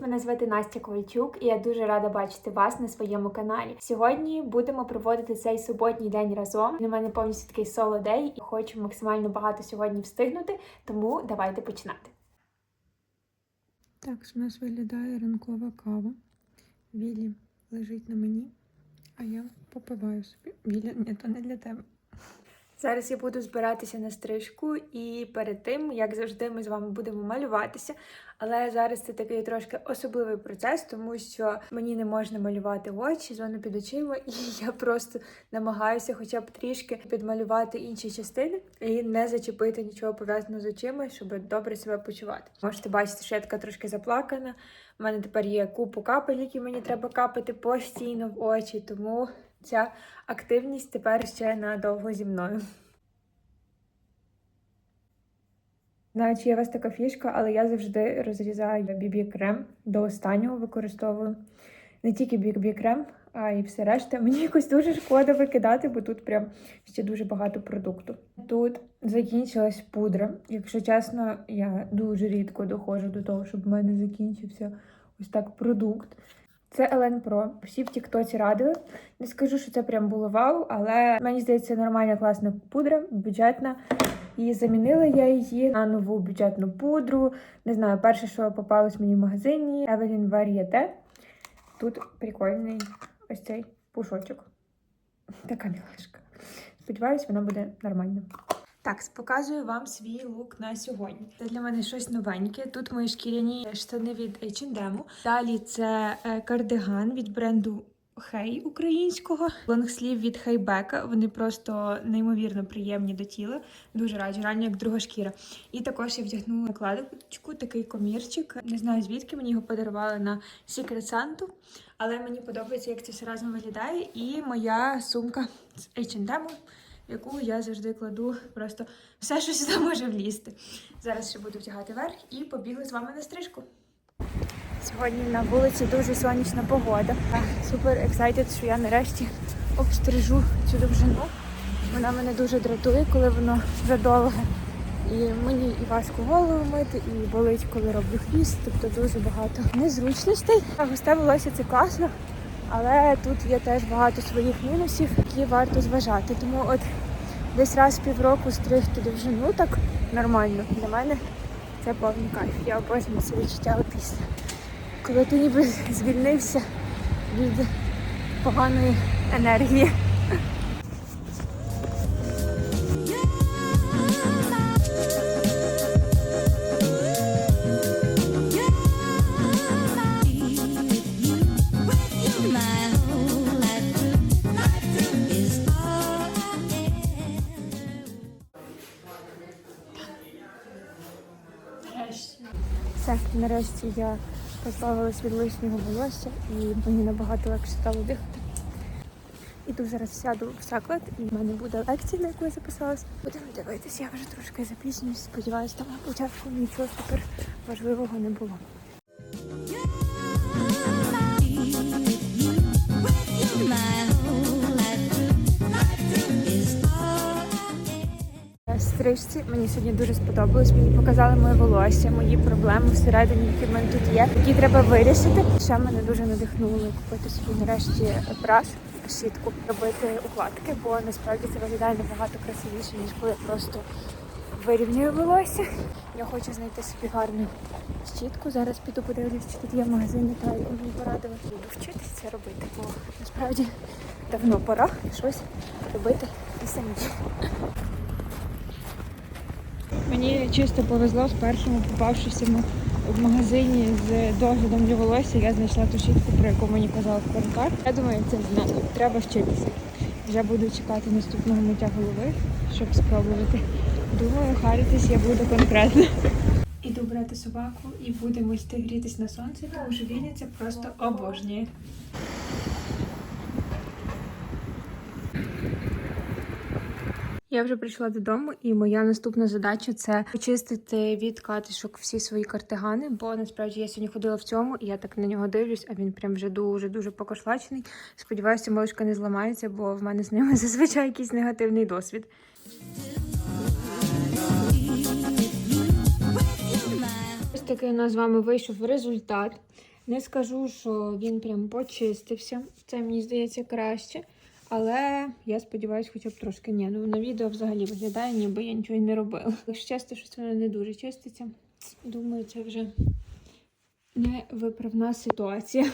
Мене звати Настя Ковальчук, і я дуже рада бачити вас на своєму каналі. Сьогодні будемо проводити цей суботній день разом. Для мене повністю такий соло дей і хочу максимально багато сьогодні встигнути, тому давайте починати. Так, у нас виглядає ранкова кава. Вілі лежить на мені, а я попиваю собі. Віля, ні, то не для тебе. Зараз я буду збиратися на стрижку, і перед тим, як завжди, ми з вами будемо малюватися. Але зараз це такий трошки особливий процес, тому що мені не можна малювати очі, зону під очима, і я просто намагаюся хоча б трішки підмалювати інші частини і не зачепити нічого пов'язаного з очима, щоб добре себе почувати. Можете бачити, що я така трошки заплакана. У мене тепер є купу капель, які мені треба капати постійно в очі, тому ця активність тепер ще надовго зі мною. Знаю, чи є у вас така фішка, але я завжди розрізаю бібі-крем до останнього використовую. Не тільки бібі-крем, а й все решта. Мені якось дуже шкода викидати, бо тут прям ще дуже багато продукту. Тут закінчилась пудра. Якщо чесно, я дуже рідко доходжу до того, щоб в мене закінчився ось так продукт. Це Елен Про. Всі в Тіктоці радили. Не скажу, що це прям було вау, але мені здається, нормальна класна пудра, бюджетна. І замінила я її на нову бюджетну пудру. Не знаю, перше, що попалось мені в магазині Evelyn Varieté. Тут прикольний ось цей пушочок. Така мілашка. Сподіваюсь, вона буде нормальна. Так, показую вам свій лук на сьогодні. Це для мене щось новеньке. Тут мої шкіряні штани від H&M. Далі це е, кардиган від бренду Хей українського. Лонгслів від Хейбека. Вони просто неймовірно приємні до тіла. Дуже раджу, реально як друга шкіра. І також я вдягнула накладочку, такий комірчик. Не знаю звідки мені його подарували на Secret Santa. Але мені подобається, як це все разом виглядає. І моя сумка з H&M, яку я завжди кладу просто все, що сюди може влізти. Зараз ще буду вдягати верх і побігли з вами на стрижку. Сьогодні на вулиці дуже сонячна погода. Супер ексайтед, що я нарешті обстрижу цю довжину. Вона мене дуже дратує, коли воно вже довге. І мені і важко голову мити, і болить, коли роблю хвіст, тобто дуже багато незручностей. А Густе волосся це класно, але тут є теж багато своїх мінусів, які варто зважати. Тому от десь раз в півроку стригти довжину так нормально. Для мене це повний кайф. Я обожнюю це відчуття опісля коли ти ніби звільнився від поганої енергії. Нарешті я позбавилась від лишнього волосся і мені набагато легше стало дихати. Іду зараз сяду в заклад і в мене буде лекція, на яку я записалась. Будемо дивитися, я вже трошки запізнююсь. сподіваюся, там на початку нічого супер важливого не було. Стрижці мені сьогодні дуже сподобалось. Мені показали моє волосся, мої проблеми всередині, які в мене тут є, які треба вирішити. Ще мене дуже надихнуло купити собі нарешті браш, щітку, робити укладки, бо насправді це виглядає набагато красивіше, ніж коли я просто вирівнюю волосся. Я хочу знайти собі гарну щітку. Зараз піду подивлюсь, чи тут є в магазині та мені порадувати. Буду вчитися це робити, бо насправді давно пора щось робити і самі. Мені чисто повезло в першому попавшися в магазині з доглядом для волосся. Я знайшла ту щітку, про яку мені казав перукар. Я думаю, це знак. Треба вчитися. Вже буду чекати наступного миття голови, щоб спробувати. Думаю, харитись я буду конкретно. Іду брати собаку і будемо йти грітись на сонці, тому що Віня це просто обожнює. Я вже прийшла додому, і моя наступна задача це почистити від катишок всі свої картигани, бо насправді я сьогодні ходила в цьому, і я так на нього дивлюсь, а він прям вже дуже дуже покошлачений. Сподіваюся, малишка не зламається, бо в мене з ними зазвичай якийсь негативний досвід. Ось такий у нас з вами вийшов результат. Не скажу, що він прям почистився. Це мені здається краще. Але я сподіваюся, хоча б трошки ні. Ну на відео взагалі виглядає, ніби я нічого й не робила. Якщо чесно, щось воно не дуже чиститься. Думаю, це вже невиправна ситуація.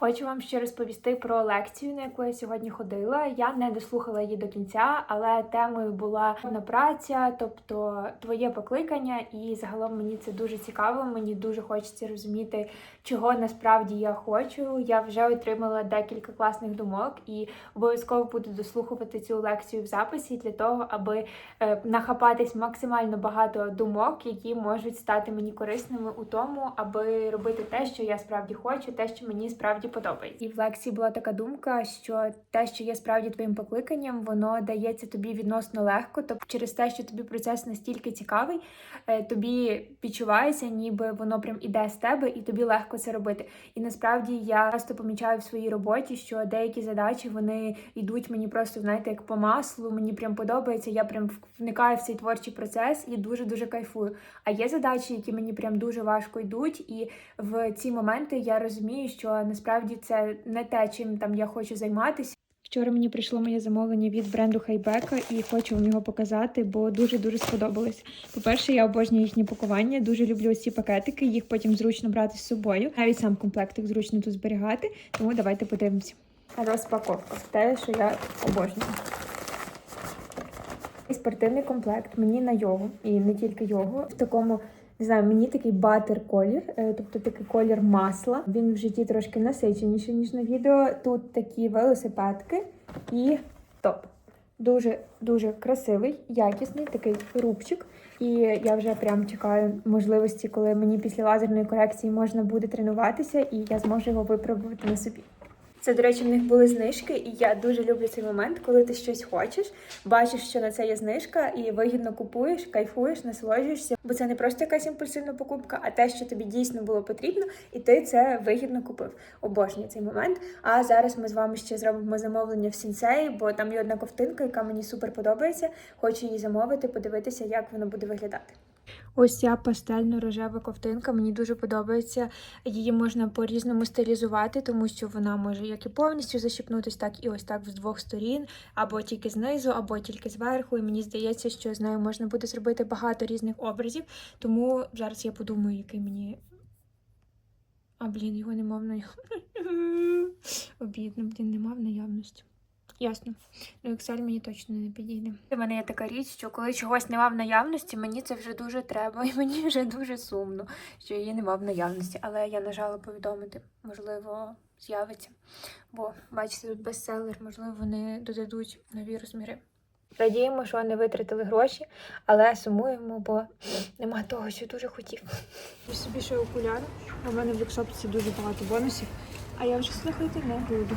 Хочу вам ще розповісти про лекцію, на яку я сьогодні ходила. Я не дослухала її до кінця, але темою була на праця, тобто твоє покликання, і загалом мені це дуже цікаво. Мені дуже хочеться розуміти, чого насправді я хочу. Я вже отримала декілька класних думок і обов'язково буду дослухувати цю лекцію в записі для того, аби е, нахапатись максимально багато думок, які можуть стати мені корисними у тому, аби робити те, що я справді хочу, те, що мені справді подобається. І в лекції була така думка, що те, що є справді твоїм покликанням, воно дається тобі відносно легко. Тобто через те, що тобі процес настільки цікавий, е, тобі відчувається, ніби воно прям іде з тебе, і тобі легко це робити. І насправді я часто помічаю в своїй роботі, що деякі задачі вони йдуть мені просто, знаєте, як по маслу. Мені прям подобається. Я прям вникаю в цей творчий процес і дуже дуже кайфую. А є задачі, які мені прям дуже важко йдуть, і в ці моменти я розумію, що насправді це не те, чим там я хочу займатися. Вчора мені прийшло моє замовлення від бренду Хайбека і хочу вам його показати, бо дуже дуже сподобалось. По-перше, я обожнюю їхні пакування, дуже люблю ці пакетики, їх потім зручно брати з собою. Навіть сам комплектик зручно тут зберігати. Тому давайте подивимося. Розпаковка те, що я обожнюю. І спортивний комплект мені на йогу, і не тільки йогу. В такому не знаю, мені такий батер колір, е, тобто такий колір масла. Він в житті трошки насиченіший, ніж на відео. Тут такі велосипедки і топ. Дуже дуже красивий, якісний такий рубчик. І я вже прям чекаю можливості, коли мені після лазерної корекції можна буде тренуватися, і я зможу його випробувати на собі. Це, до речі, в них були знижки, і я дуже люблю цей момент, коли ти щось хочеш, бачиш, що на це є знижка, і вигідно купуєш, кайфуєш, насолоджуєшся. Бо це не просто якась імпульсивна покупка, а те, що тобі дійсно було потрібно, і ти це вигідно купив. Обожнюю цей момент. А зараз ми з вами ще зробимо замовлення в сінсеї, бо там є одна ковтинка, яка мені супер подобається. Хочу її замовити, подивитися, як воно буде виглядати. Ось ця пастельно-рожева ковтинка мені дуже подобається. Її можна по-різному стилізувати, тому що вона може як і повністю защіпнутись, так і ось так з двох сторін, або тільки знизу, або тільки зверху. І мені здається, що з нею можна буде зробити багато різних образів. Тому зараз я подумаю, який мені. А, блін, його нема в наявності. Обідно, блін, нема в наявності. Ясно. Ну, Excel мені точно не підійде. У мене є така річ, що коли чогось нема в наявності, мені це вже дуже треба, і мені вже дуже сумно, що її нема в наявності. Але я нажала повідомити, можливо, з'явиться. Бо, бачите, тут бестселер, можливо, вони додадуть нові розміри. Радіємо, що не витратили гроші, але сумуємо, бо нема того, що дуже хотів. Я собі ще окуляри. У мене в лікшопці дуже багато бонусів, а я вже слухати не буду.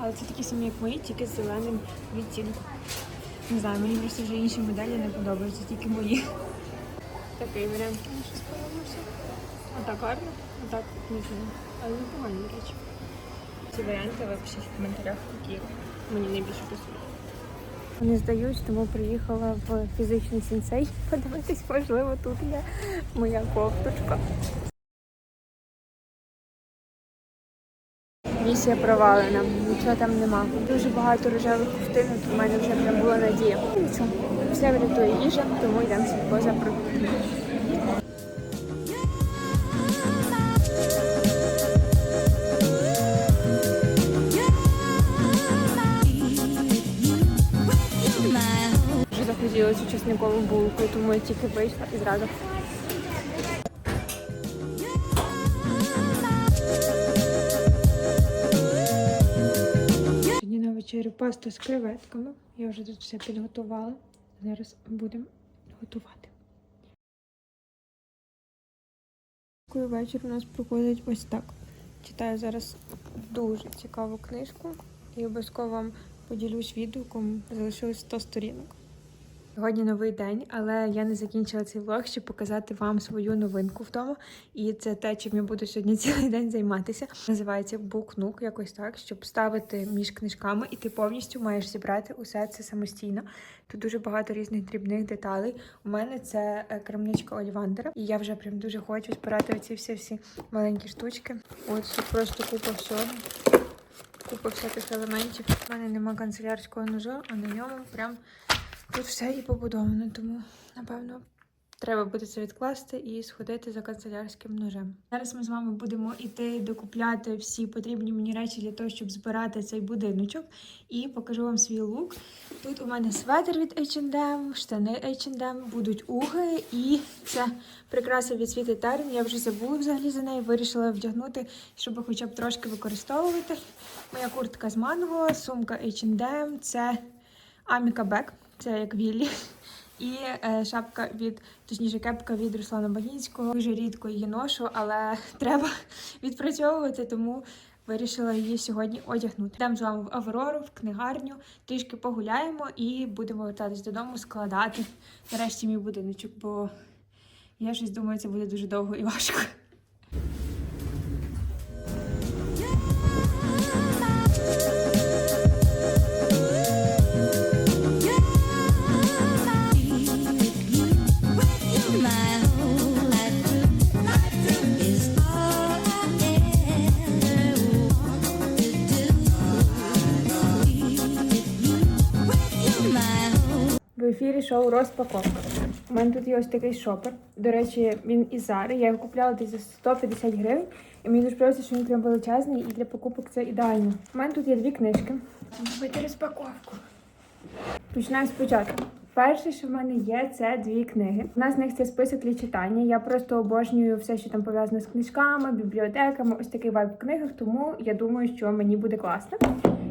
Але це такі самі, як мої, тільки з зеленим відтінком. Не знаю, мені просто вже інші моделі не подобаються, тільки мої. Такий варіант мені ще сподобався. Отак гарно, отак нічого. Але непогані речі. Ці варіанти ви пишіть в коментарях, які мені найбільше пасують. Не здаюсь, тому приїхала в фізичний сенсей. Подивитись, можливо, тут є моя кофточка. Місія провалена, нічого там нема. Дуже багато рожевих ковтинок, у мене вже прям була надія. Нічого, все врятує їжа, тому йдемо сільпо за продуктами. Вже захотілося чесникову булку, тому я тільки вийшла і зразу. Паста з креветками. Я вже тут все підготувала. Зараз будемо готувати. Вечір у нас проходить ось так. Читаю зараз дуже цікаву книжку і обов'язково вам поділюсь відгуком. Залишилось 100 сторінок. Сьогодні новий день, але я не закінчила цей влог, щоб показати вам свою новинку вдома. І це те, чим я буду сьогодні цілий день займатися. Називається букнук, якось так, щоб ставити між книжками, і ти повністю маєш зібрати усе це самостійно. Тут дуже багато різних дрібних деталей. У мене це е, крамничка Олівандера, і я вже прям дуже хочу збирати оці всі всі маленькі штучки. От тут просто купа всього. Купа всяких елементів. У мене нема канцелярського ножа, а на ньому прям тут все і побудовано. Тому, напевно, треба буде це відкласти і сходити за канцелярським ножем. Зараз ми з вами будемо іти докупляти всі потрібні мені речі для того, щоб збирати цей будиночок. І покажу вам свій лук. Тут у мене светр від H&M, штани H&M, будуть уги і це прикраса від світи Терен. Я вже забула взагалі за неї, вирішила вдягнути, щоб хоча б трошки використовувати. Моя куртка з манго, сумка H&M, це Аміка Бек, це як Віллі. І е, шапка від, точніше, кепка від Руслана Багінського. Дуже рідко її ношу, але треба відпрацьовувати, тому вирішила її сьогодні одягнути. Йдемо з вами в Аврору, в книгарню, трішки погуляємо і будемо вертатись додому, складати нарешті мій будиночок, бо я щось думаю, це буде дуже довго і важко. Ефірі шоу розпаковка. У мене тут є ось такий шопер. До речі, він із Зари. Я його купляла десь за 150 гривень. І мені дуже подобається, що він прям величезний і для покупок це ідеально. У мене тут є дві книжки. Робити розпаковку. Починаю спочатку. Перше, що в мене є, це дві книги. Одна з них це список для читання. Я просто обожнюю все, що там пов'язано з книжками, бібліотеками, ось такий вайб в книгах, тому я думаю, що мені буде класно.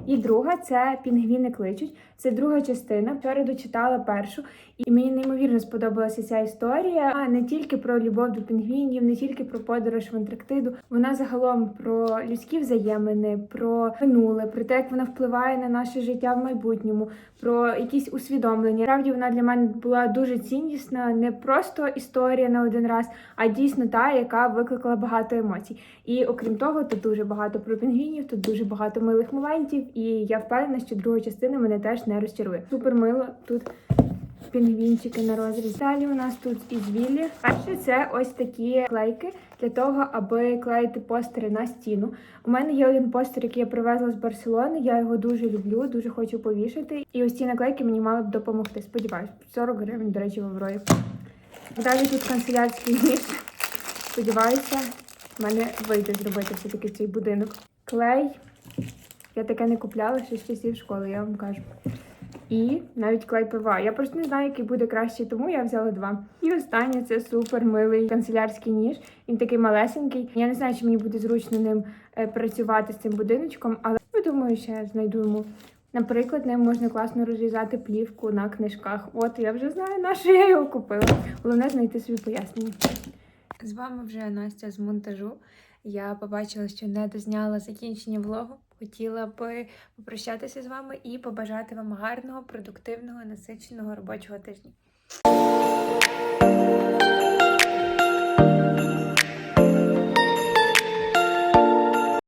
І друга це Пінгвіни кличуть. Це друга частина. Вчора дочитала першу, і мені неймовірно сподобалася ця історія. А не тільки про любов до пінгвінів, не тільки про подорож в Антарктиду. Вона загалом про людські взаємини, про минуле, про те, як вона впливає на наше життя в майбутньому, про якісь усвідомлення. Справді вона для мене була дуже ціннісна, не просто історія на один раз, а дійсно та, яка викликала багато емоцій. І окрім того, тут дуже багато про пінгвінів, тут дуже багато милих моментів, і я впевнена, що друга частина мене теж не розчарує. Супер мило тут. Пінгвінчики на розріз. Далі у нас тут із Віллі. Перше це ось такі клейки для того, аби клеїти постери на стіну. У мене є один постер, який я привезла з Барселони. Я його дуже люблю, дуже хочу повішати. І ось ці наклейки мені мали б допомогти. Сподіваюсь, 40 гривень, до речі, в Аврорі. Далі тут канцелярський ніж. Сподіваюся, в мене вийде зробити все-таки цей будинок. Клей. Я таке не купляла ще з часів школи, я вам кажу. І навіть клей пива. Я просто не знаю, який буде краще, тому я взяла два. І останнє це супер милий канцелярський ніж. Він такий малесенький. Я не знаю, чи мені буде зручно ним е, працювати з цим будиночком, але я думаю, ще знайду йому. Наприклад, ним можна класно розрізати плівку на книжках. От я вже знаю, на що я його купила. Головне знайти собі пояснення. З вами вже Настя з монтажу. Я побачила, що не дозняла закінчення влогу. Хотіла би попрощатися з вами і побажати вам гарного, продуктивного, насиченого робочого тижня.